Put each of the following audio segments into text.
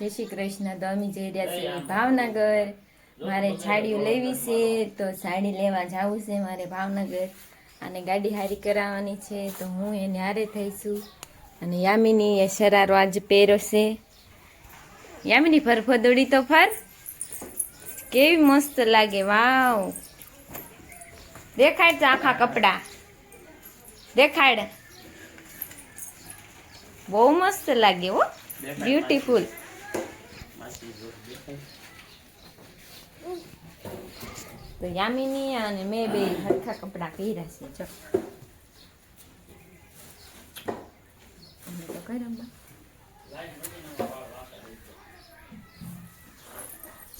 જય શ્રી કૃષ્ણ તો અમે જઈ રહ્યા છીએ ભાવનગર. મારે સાડીઓ લેવી છે તો સાડી લેવા જવું છે મારે ભાવનગર. અને ગાડી હારી કરાવવાની છે તો હું એને હારે થઈશું. અને યામિની એ શરારો આજે પહેરશે છે. યામિની ફરફદોડી તો ફર. કેવી મસ્ત લાગે વાવ. દેખાડ છે આખા કપડા. દેખાડ. બહુ મસ્ત લાગે હો. બ્યુટીફુલ તો યામિની અને મેં બે હરખા કપડાં પહેર્યા છે જો. તો.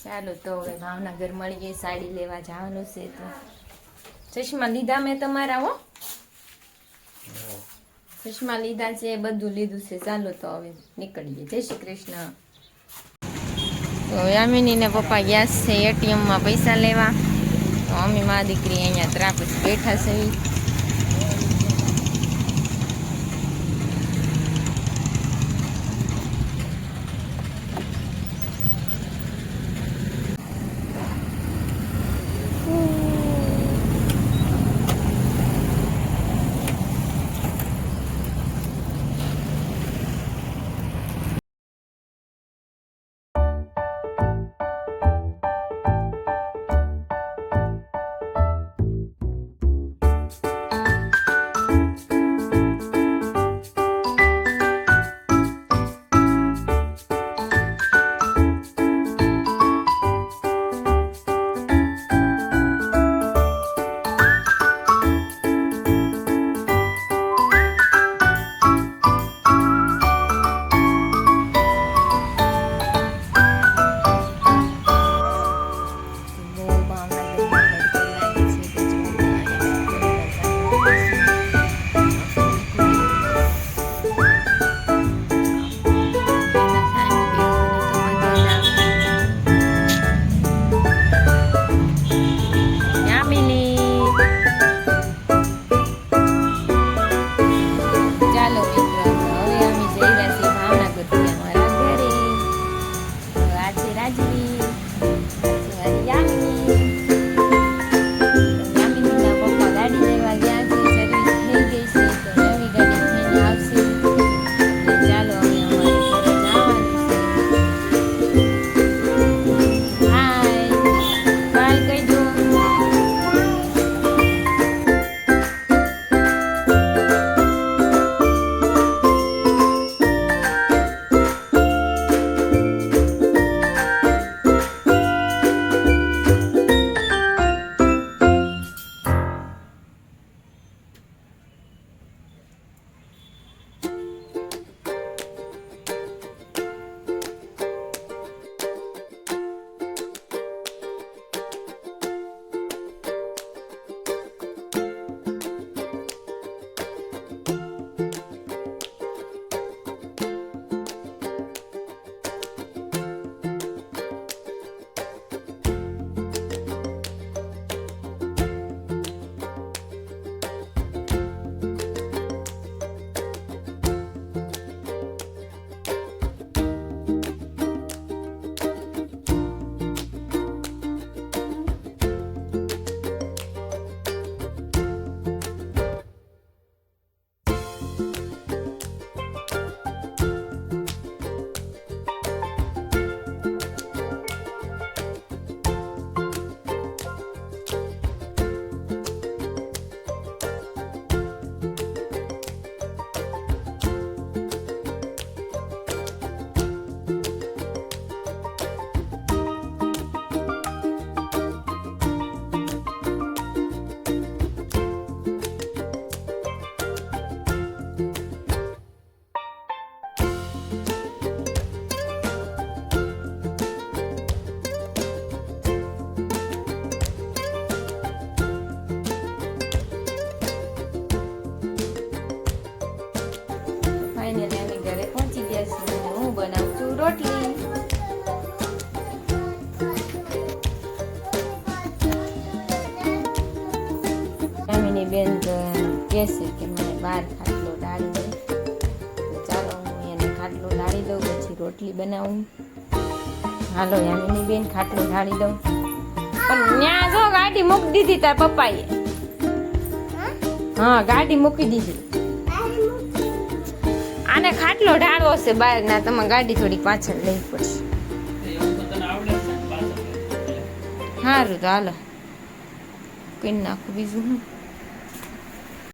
ચાલો તો હવે ભાવનગર મળીએ સાડી લેવા જવાનું છે તો. ચશ્મા લીધા મેં તમારા હો? ચશ્મા લીધા છે બધું લીધું છે. ચાલો તો હવે નીકળીએ. જય શ્રી કૃષ્ણ. તો યામિની ને પપ્પા ગયા છે એટીએમમાં પૈસા લેવા. તો અમે મા દીકરી અહીંયા ત્રાપસ બેઠા છે. tragedy. બેન તો કહે છે કે મને બાર ખાટલો ડાળી દે. તો ચાલો હું એને ખાટલો ડાળી દઉં, પછી રોટલી બનાવું. હાલો, યામિની બેન ખાટલો ઢાળી દઉં. પણ ત્યાં જો ગાડી મૂકી દીધી તાર પપ્પાએ. હા, ગાડી મૂકી દીધી. આને ખાટલો ઢાળવો છે બહાર ના તમારે ગાડી થોડી પાછળ લઈ પડશે. સારું તો હાલો. કરી નાખું બીજું હું.